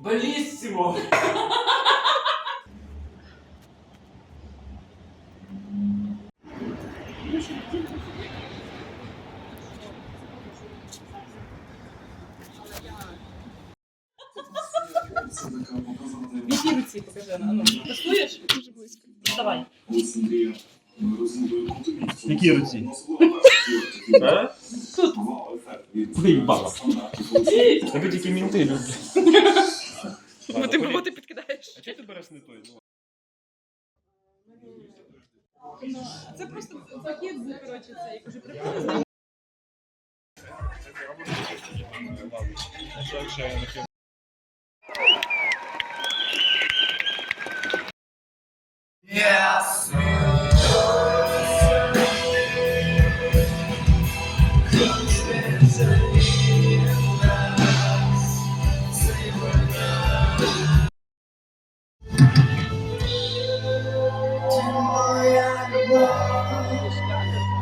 Беліссимо! В якій руці покажи. А ну, тестуєш? Дуже близько. Давай. Які руці? А? Тут. Виїбала. Тебе тільки мінти люблять. Бо ти, роботи підкидаєш. А чого ти береш не той? Ну, Це просто пакет, коротше, цей. як уже приходить з ним.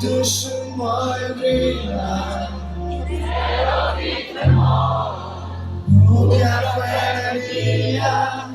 Duszy moje wina Nunca fue mía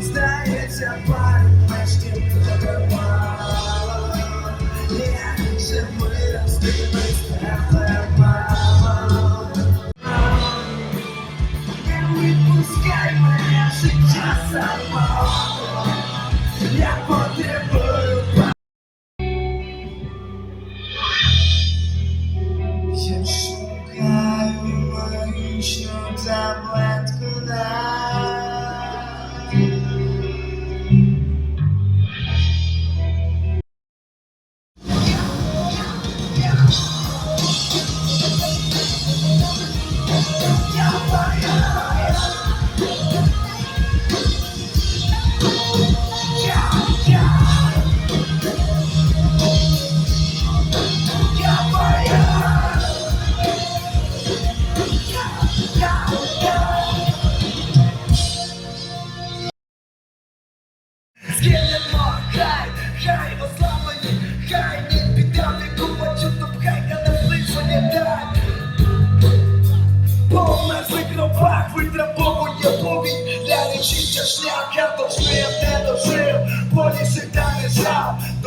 Здається, пару мешків мало. Я живий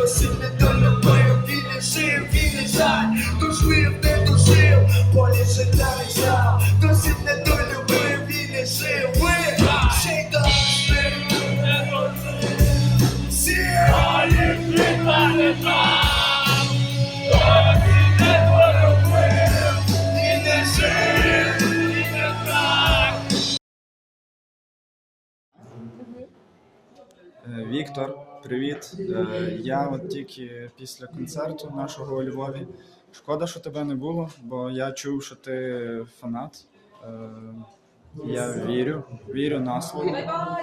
досі не долюбив Він не жив, він не жаль, дожив, не дожив Полі життя не жав, досі не долюбив Він не жив, ви ще й дожив Всі і не жив, і не так Віктор, привіт. Е, Я от тільки після концерту нашого у Львові. Шкода, що тебе не було, бо я чув, що ти фанат. Е, Я вірю, вірю на слово.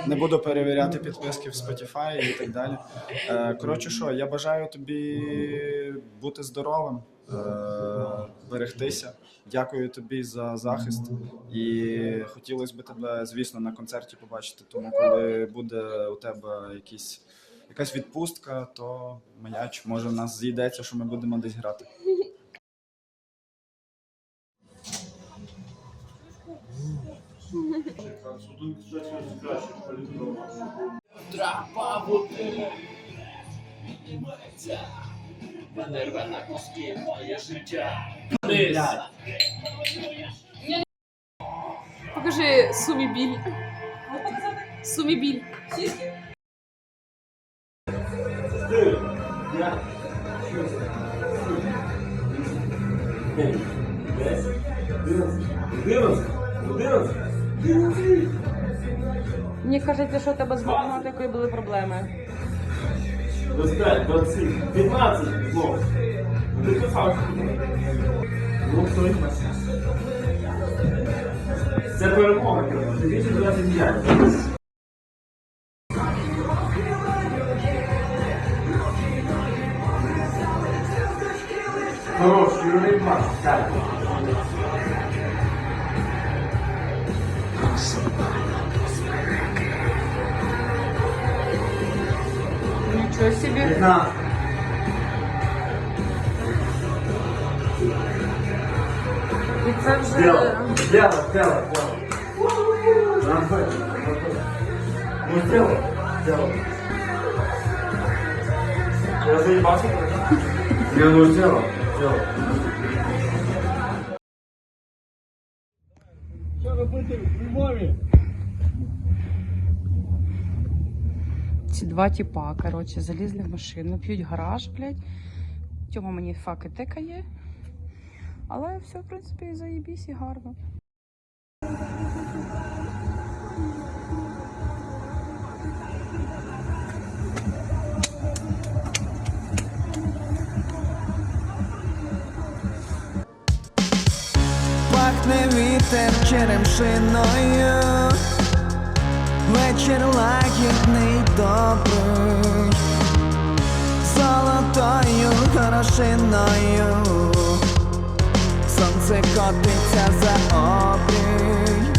Не буду перевіряти підписки в Spotify і так далі. Е, Коротше, що, я бажаю тобі бути здоровим, берегтися. Дякую тобі за захист. І хотілося б тебе, звісно, на концерті побачити. Тому, коли буде у тебе якісь, якась відпустка, то м'яч, може в нас зійдеться, що ми будемо десь грати. Драпа бутилі піднімається, мене життя. Покажи сумі біль. Сумі біль. 11, 11, Мені кажеться, що у тебе з математикою були проблеми. 25, 20, 15, знову. Ти писав. Ну, стой. Це перемога, коротше. 225. Нічого собі. 15. І це вже. Сделал, сделал, сделал, сделал. Ну, сделал, сделал. Я заебался. Я ну сделал, сделал. Ці два тіпа, коротше, залізли в машину, п'ють гараж, блядь. Тьома мені факи тикає. Але все, в принципі, заєбісь і гарно. Пахне вітер черемшиною, вечір лагідний добрий, золотою горошиною, сонце котиться за обрій.